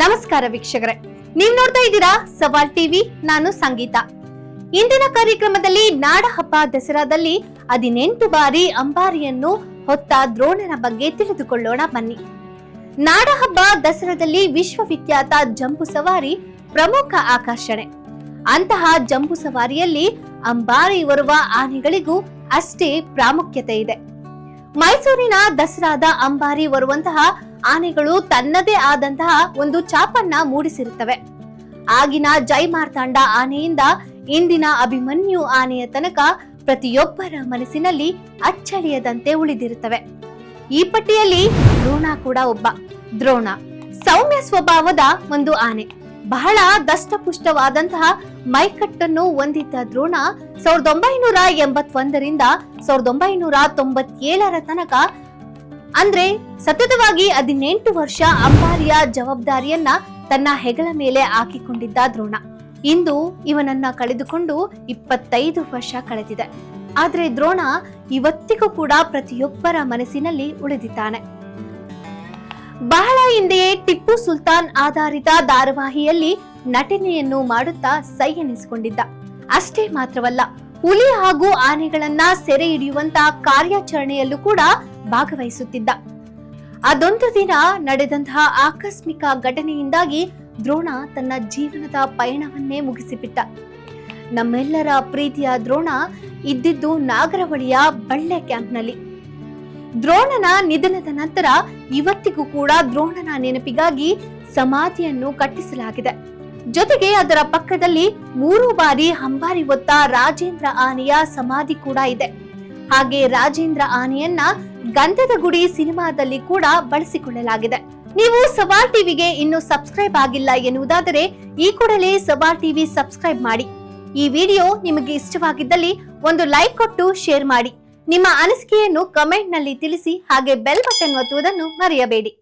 ನಮಸ್ಕಾರ ವೀಕ್ಷಕರೇ. ನೀವ್ ನೋಡ್ತಾ ಇದ್ದೀರಾ ಸವಾಲ್ ಟಿವಿ, ನಾನು ಸಂಗೀತ. ಇಂದಿನ ಕಾರ್ಯಕ್ರಮದಲ್ಲಿ ನಾಡಹಬ್ಬ ದಸರಾದಲ್ಲಿ ಹದಿನೆಂಟು ಬಾರಿ ಅಂಬಾರಿಯನ್ನು ಹೊತ್ತ ದ್ರೋಣನ ಬಗ್ಗೆ ತಿಳಿದುಕೊಳ್ಳೋಣ ಬನ್ನಿ. ನಾಡಹಬ್ಬ ದಸರಾದಲ್ಲಿ ವಿಶ್ವವಿಖ್ಯಾತ ಜಂಬು ಸವಾರಿ ಪ್ರಮುಖ ಆಕರ್ಷಣೆ. ಅಂತಹ ಜಂಬು ಸವಾರಿಯಲ್ಲಿ ಅಂಬಾರಿ ಬರುವ ಆನೆಗಳಿಗೂ ಅಷ್ಟೇ ಪ್ರಾಮುಖ್ಯತೆ ಇದೆ. ಮೈಸೂರಿನ ದಸರಾದ ಅಂಬಾರಿ ಬರುವಂತಹ ಆನೆಗಳು ತನ್ನದೇ ಆದಂತಹ ಒಂದು ಚಾಪನ್ನ ಮೂಡಿಸಿರುತ್ತವೆ. ಆಗಿನ ಜೈ ಮಾರ್ತಾಂಡ ಆನೆಯಿಂದ ಇಂದಿನ ಅಭಿಮನ್ಯು ಆನೆಯ ತನಕ ಪ್ರತಿಯೊಬ್ಬರ ಮನಸ್ಸಿನಲ್ಲಿ ಅಚ್ಚಳಿಯದಂತೆ ಉಳಿದಿರುತ್ತವೆ. ಈ ಪಟ್ಟಿಯಲ್ಲಿ ದ್ರೋಣ ಕೂಡ ಒಬ್ಬ. ದ್ರೋಣ, ಸೌಮ್ಯ ಸ್ವಭಾವದ ಒಂದು ಆನೆ. ಬಹಳ ದಷ್ಟಪುಷ್ಟವಾದಂತಹ ಮೈಕಟ್ಟನ್ನು ಹೊಂದಿದ್ದ ದ್ರೋಣ ಸಾವಿರದ ಒಂಬೈನೂರ ಎಂಬತ್ತೊಂದರಿಂದ ಸಾವಿರದ ಒಂಬೈನೂರ ತೊಂಬತ್ತೇಳರ ತನಕ ಅಂದ್ರೆ ಸತತವಾಗಿ ಹದಿನೆಂಟು ವರ್ಷ ಅಂಬಾರಿಯ ಜವಾಬ್ದಾರಿಯನ್ನ ತನ್ನ ಹೆಗಲ ಮೇಲೆ ಹಾಕಿಕೊಂಡಿದ್ದ ದ್ರೋಣ. ಇಂದು ಇವನನ್ನ ಕಳೆದುಕೊಂಡು ಇಪ್ಪತ್ತೈದು ವರ್ಷ ಕಳೆದಿದೆ. ಆದ್ರೆ ದ್ರೋಣ ಇವತ್ತಿಗೂ ಕೂಡ ಪ್ರತಿಯೊಬ್ಬರ ಮನಸ್ಸಿನಲ್ಲಿ ಉಳಿದಿದ್ದಾನೆ. ಬಹಳ ಹಿಂದೆಯೇ ಟಿಪ್ಪು ಸುಲ್ತಾನ್ ಆಧಾರಿತ ಧಾರಾವಾಹಿಯಲ್ಲಿ ನಟನೆಯನ್ನು ಮಾಡುತ್ತಾ ಸೈ ಎನಿಸಿಕೊಂಡಿದ್ದ ಅಷ್ಟೇ ಮಾತ್ರವಲ್ಲ, ಹುಲಿ ಹಾಗೂ ಆನೆಗಳನ್ನ ಸೆರೆ ಹಿಡಿಯುವಂತ ಕಾರ್ಯಾಚರಣೆಯಲ್ಲೂ ಕೂಡ ಭಾಗವಹಿಸುತ್ತಿದ್ದ. ಅದೊಂದು ದಿನ ನಡೆದಂತಹ ಆಕಸ್ಮಿಕ ಘಟನೆಯಿಂದಾಗಿ ದ್ರೋಣ ತನ್ನ ಜೀವನದ ಪಯಣವನ್ನೇ ಮುಗಿಸಿಬಿಟ್ಟ. ನಮ್ಮೆಲ್ಲರ ಪ್ರೀತಿಯ ದ್ರೋಣ ಇದ್ದಿದ್ದು ನಾಗರವಳಿಯ ಬಳ್ಳೆ ಕ್ಯಾಂಪ್ನಲ್ಲಿ. ದ್ರೋಣನ ನಿಧನದ ನಂತರ ಇವತ್ತಿಗೂ ಕೂಡ ದ್ರೋಣನ ನೆನಪಿಗಾಗಿ ಸಮಾಧಿಯನ್ನು ಕಟ್ಟಿಸಲಾಗಿದೆ. ಜೊತೆಗೆ ಅದರ ಪಕ್ಕದಲ್ಲಿ ಮೂರು ಬಾರಿ ಹಂಬಾರಿ ಹೊತ್ತ ರಾಜೇಂದ್ರ ಆನೆಯ ಸಮಾಧಿ ಕೂಡ ಇದೆ. ಹಾಗೆ ರಾಜೇಂದ್ರ ಆನೆಯನ್ನ ಗಂಧದ ಗುಡಿ ಸಿನಿಮಾದಲ್ಲಿ ಕೂಡ ಬಳಸಿಕೊಳ್ಳಲಾಗಿದೆ. ನೀವು ಸಬಾರ್ ಟಿವಿಗೆ ಇನ್ನು ಸಬ್ಸ್ಕ್ರೈಬ್ ಆಗಿಲ್ಲ ಎನ್ನುವುದಾದರೆ ಈ ಕೂಡಲೇ ಸವಾಲ್ ಟಿವಿ ಸಬ್ಸ್ಕ್ರೈಬ್ ಮಾಡಿ. ಈ ವಿಡಿಯೋ ನಿಮಗೆ ಇಷ್ಟವಾಗಿದ್ದಲ್ಲಿ ಒಂದು ಲೈಕ್ ಕೊಟ್ಟು ಶೇರ್ ಮಾಡಿ. ನಿಮ್ಮ ಅನಿಸಿಕೆಯನ್ನು ಕಮೆಂಟ್ನಲ್ಲಿ ತಿಳಿಸಿ ಹಾಗೆ ಬೆಲ್ ಬಟನ್ ಒತ್ತುವುದನ್ನು ಮರೆಯಬೇಡಿ.